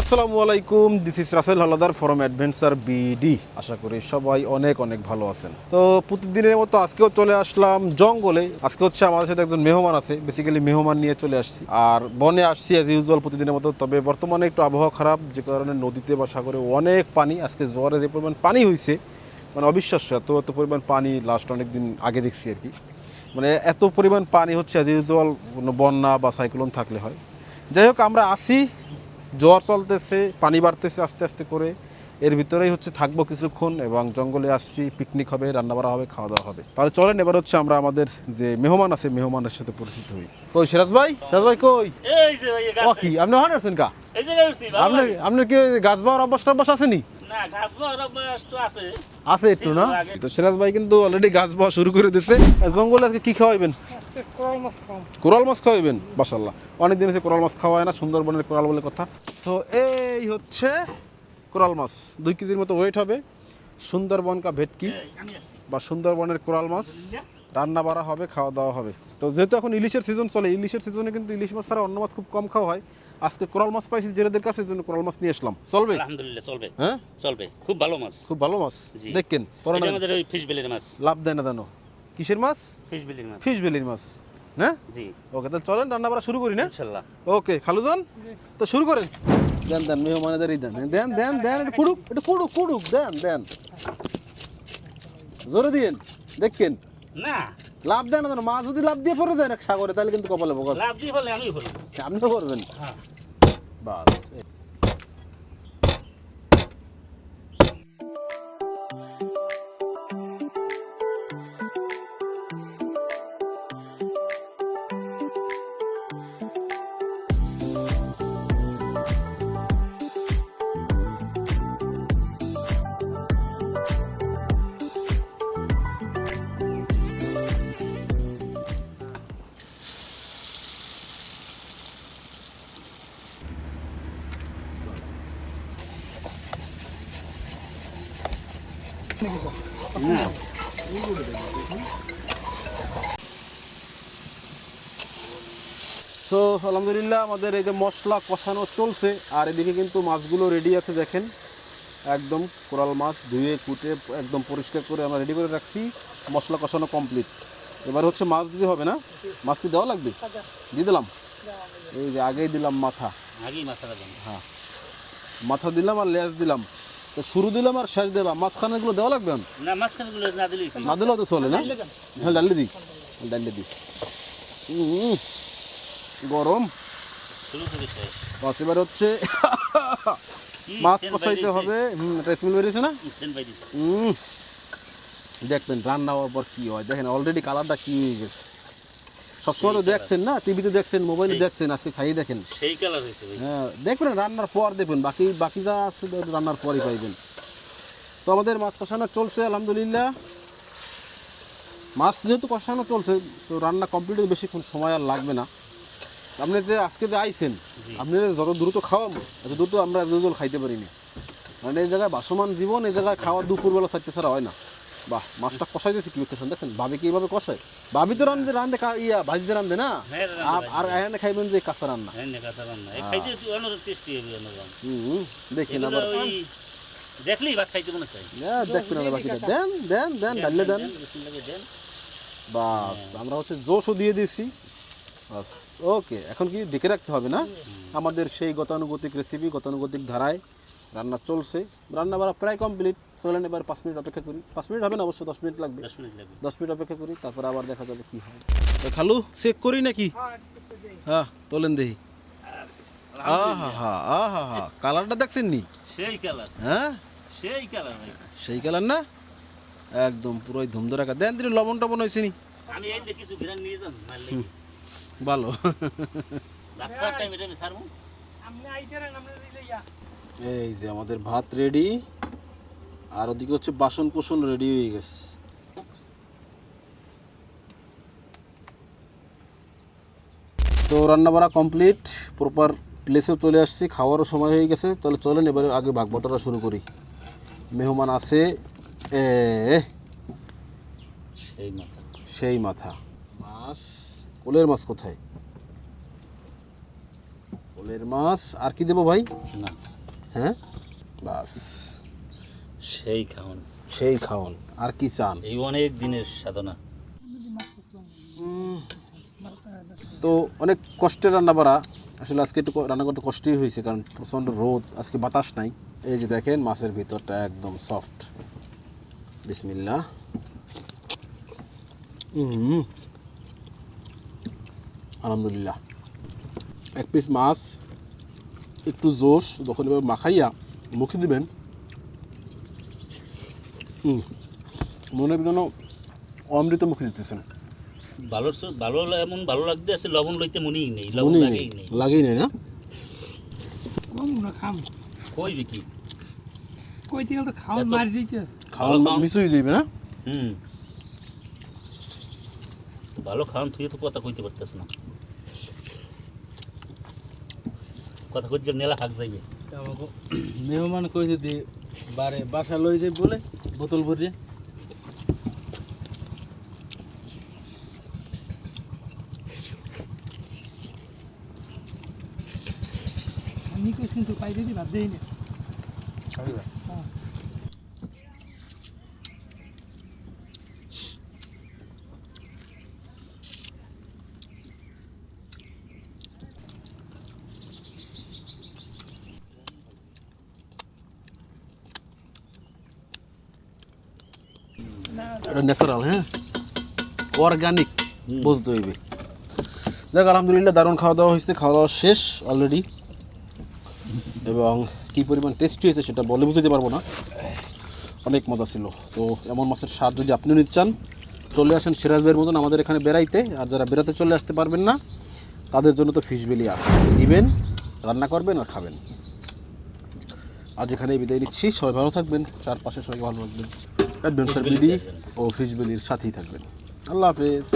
আসসালামু আলাইকুম this is Rasel Haladar from adventure BD আশা করি সবাই অনেক অনেক ভালো আছেন। তো প্রতিদিনের মতো আজকেও চলে আসলাম জঙ্গলে। আজকে হচ্ছে আমাদের সাথে একজন মেহমান আছে বেসিক্যালি মেহমান নিয়ে চলে আসছি। আর বনে আসছি অ্যাজ ইউজুয়াল প্রতিদিনের মতো, তবে বর্তমানে একটু আবহাওয়া খারাপ, যে কারণে নদীতে বা সাগরে অনেক পানি, আজকে জোয়ারে যে পরিমাণ পানি হয়েছে মানে অবিশ্বাস্য, এত এত পরিমাণ পানি লাস্ট অনেক দিন আগে দেখছি আর কি। মানে এত পরিমাণ পানি হচ্ছে অ্যাজ ইউজুয়াল বন্যা বা সাইক্লোন থাকলে হয়। যাই হোক, আমরা আসি জ্বর চলতেছে পানি বাড়তেছে আস্তে আস্তে করে। এর ভিতরেই হচ্ছে থাকব কিছুক্ষণ এবং জঙ্গলে আসছি পিকনিক হবে রান্না বাড়া হবে খাওয়া দাওয়া হবে। তাহলে চলেন এবার হচ্ছে আমরা আমাদের যে মেহমান আছে মেহমানের সাথে পরিচিত হই। কই সিরাজ ভাই? সিরাজ ভাই কই? এই যে ভাই গাছ কি আপনি ওখানে আছেন কা? এই ভালো আপনার লাগে। আপনার কি গাছ বাওয়ার অভ্যাস টভ্যাস আসেনি? না ঘাস বাওয়ার অভ্যাস তো আছে। আছে একটু না? তো সিরাজ ভাই কিন্তু অলরেডি গাছ বাওয়া শুরু করে দিছে। জঙ্গলে আজকে কি খাওয়াইবেন? কোরাল মাছ খাওয়াইবেন? মাশাল্লাহ অনেক দিন হচ্ছে কোরাল মাছ খাওয়া হয় না সুন্দরবনের কোরাল বলে কথা। তো এই হচ্ছে কোরাল মাছ। দুই কেজির মতো ওয়েট হবে। সুন্দরবন কা ভেটকি বা সুন্দরবনের কোরাল মাছ। রান্না বাড়া হবে খাওয়া দাওয়া হবে। তো যেহেতু এখন ইলিশের সিজন চলে ইলিশের সিজনে কিন্তু ইলিশ মাছ ছাড়া অন্য মাছ খুব কম খাওয়া হয়। আজকে কোরাল মাছ পাইছি জেলেদের কাছে জন্য কোরাল মাছ নিয়ে আসলাম। চলবে? আলহামদুলিল্লাহ চলবে। হ্যাঁ? চলবে। খুব ভালো মাছ। খুব ভালো মাছ। দেখেন পরে আমাদের ওই ফিশ বিলের মাছ। লাভ দেয় না জানো কিসের মাছ? ফিশ বিলের মাছ। ফিশ বেলির মাছ হ্যাঁ জি। ওকে তাহলে চলেন রান্না বাড়া শুরু করি না? ইনশাল্লাহ। ওকে খালুজন? তো শুরু করেন। দেন দেন মেহমানেদারই দেন। দেন দেন দেন একটু কুড়ুক একটু কুড়ুক কুড়ুক দেন দেন। জোরে দিয়েন দেখেন। না। লাভ দেন না যেন মা যদি লাভ দিয়ে পড়ে যায় না সাগরে তাহলে কিন্তু কপালে বকাস লাভ দিয়ে ফেলে আমি ফেলব আপনিও করবেন। হ্যাঁ। বাস সো আলহামদুলিল্লাহ আমাদের এই যে মশলা কষানো চলছে আর এদিকে কিন্তু মাছগুলো রেডি আছে দেখেন। একদম কোরাল মাছ ধুয়ে কুটে একদম পরিষ্কার করে আমরা রেডি করে রাখছি। মশলা কষানো কমপ্লিট এবার হচ্ছে মাছ দিতে হবে না? মাছ কি দেওয়া লাগবে? দিয়ে দিলাম? এই যে আগেই দিলাম মাথা। আগেই মাথাটা দেন। হ্যাঁ। মাথা দিলাম আর লেজ দিলাম। তো শুরু দিলাম আর শেষ দিলাম মাঝখানেগুলো দেওয়া লাগবে? না? মাঝখানে গুলো না দিলেই না দিলেও তো চলে না? হ্যাঁ ডালে দিই। ডালে দিই। গরম। এবার হচ্ছে মাছ কষাইতে হবে। হুম এটা স্মেল বেরিয়েছে না। উম, দেখবেন রান্না হওয়ার পর কি হয়? দেখেন অলরেডি কালারটা কী হয়ে গেছে। সবসময় তো দেখছেন না? টিভিতে দেখছেন মোবাইলে দেখছেন আজকে খাইয়ে দেখেন। সেই কালার হয়েছে হ্যাঁ দেখবেন রান্নার পর দেখবেন বাকি বাকি যা আছে রান্নার পরই পাইবেন। তো আমাদের মাছ কষানো চলছে আলহামদুলিল্লাহ। মাছ যেহেতু কষানো চলছে তো রান্না কমপ্লিট বেশিক্ষণ সময় আর লাগবে না। আপনি যে আজকে যে আইছেন আপনি যত দ্রুত খাওয়াবো এত দ্রুত আমরা এত দ্রুত খাইতে পারিনি। মানে এই জায়গায় বাসমান জীবন এই জায়গায় খাওয়া দুপুরবেলা চারটে ছাড়া হয় না। বাহ মাছটা কষাই দিয়েছে কি দেখেন দেখেন ভাবি কি এইভাবে কষায় ভাবি তো রান্ধে রান্ধে ইয়া ভাজিতে রান্ধে না? হ্যাঁ, আর- এখানে খাইবেন যে কাঁচা রান্না। হ্যাঁ না হুম দেখলেই ভাত খাইতে মনে চাই হ্যাঁ, দেখবেন আবার বাকিটা। দেন দেন দেন দেন বিসমিল্লাহ দেন। বাস আমরা হচ্ছে জোশও দিয়ে দিয়েছি। বাস ওকে এখন কি দেখে রাখতে হবে না? আমাদের সেই গতানুগতিক রেসিপি গতানুগতিক ধারায় রান্না চলছে। রান্না বাড়া প্রায় কমপ্লিট চলেন এবার পাঁচ মিনিট অপেক্ষা করি। পাঁচ মিনিট হবে না? অবশ্য দশ মিনিট লাগবে। দশ মিনিট লাগবে। দশ মিনিট অপেক্ষা করি তারপর আবার দেখা যাবে কি হয়। খালু চেক করি নাকি? হ্যাঁ তোলেন দেখি। আহা হা আহা হা কালারটা দেখছেন নি? সেই কালার। হ্যাঁ? সেই কালার সেই কালার না? একদম পুরোই ধুমধুরা কা দেন তিনি লবণ টবণ হয়েছে নি? আমি এই যে কিছু ঘিরান নিয়ে যান মারলে ভালো। ভাত খাওয়ার টাইম এটা আমি সারবো এই যে আমাদের ভাত রেডি আর ওদিকে হচ্ছে বাসন কোসন রেডি হয়ে গেছে। তো রান্না বাড়া কমপ্লিট প্রপার প্লেসেও চলে আসছি খাওয়ারও সময় হয়ে গেছে। তাহলে চলেন এবারে আগে ভাগ বটাটা শুরু করি। মেহমান আছে এ সেই মাথা। সেই মাথা। মাছ কোলের মাছ কোথায়? কোলের মাছ আর কি দেবো ভাই? না। হ্যাঁ? বাস। সেই খাওন। সেই খাওন। আর কি চান? এই অনেক দিনের সাধনা। তো অনেক কষ্টের রান্না বাড়া। আসলে আজকে একটু রান্না করতে কষ্টই হয়েছে কারণ প্রচণ্ড রোদ আজকে বাতাস নাই। এই যে দেখেন মাছের ভিতরটা একদম সফট বিসমিল্লা হুম আলহামদুলিল্লাহ। এক পিস মাছ একটু জোশ যখন এবার মাখাইয়া মুখে দিবেন হুম মনে হয় যেন অমৃত মুখে দিতেছেন। ভালো ভালো এমন ভালো লাগতে আছে লবণ লইতে মনেই নেই লবণ লাগেই নেই। লাগেই নাই না? কম না খাম। কই বিকি? কইতে গেলে তো খাওয়া মার খাওয়া খাও। মিস হয়ে যাবে না? হুম। ভালো খাওয়ান তুই তো কথা কইতে পারতেছ না। কথা খুঁজছে নেলা হাক যাইবে। মেহমান কই যদি বারে বাসা লই যাই বলে বোতল ভরিয়ে। নিকোজ কিন্তু পাই দি ভাত দেই না। এটা ন্যাচারাল হ্যাঁ অর্গানিক বুঝতে হইবে। দেখ আলহামদুলিল্লাহ দারুণ খাওয়া দাওয়া হয়েছে খাওয়া দাওয়া শেষ অলরেডি এবং কি পরিমাণ টেস্টি হয়েছে সেটা বলে বুঝতে পারব না। অনেক মজা ছিল। তো এমন মাছের স্বাদ যদি আপনিও নিতে চান চলে আসেন সিরাজ ভাইয়ের মতন আমাদের এখানে বেড়াইতে। আর যারা বেড়াতে চলে আসতে পারবেন না তাদের জন্য তো ফিশ বেলি আছে। নেবেন রান্না করবেন আর খাবেন। আজ এখানে বিদায় নিচ্ছি। সবাই ভালো থাকবেন। চারপাশে সবাই ভালো রাখবেন। অ্যাডভেঞ্চার বিডি ও ফিশ বেলির সাথেই থাকবেন আল্লাহ হাফেজ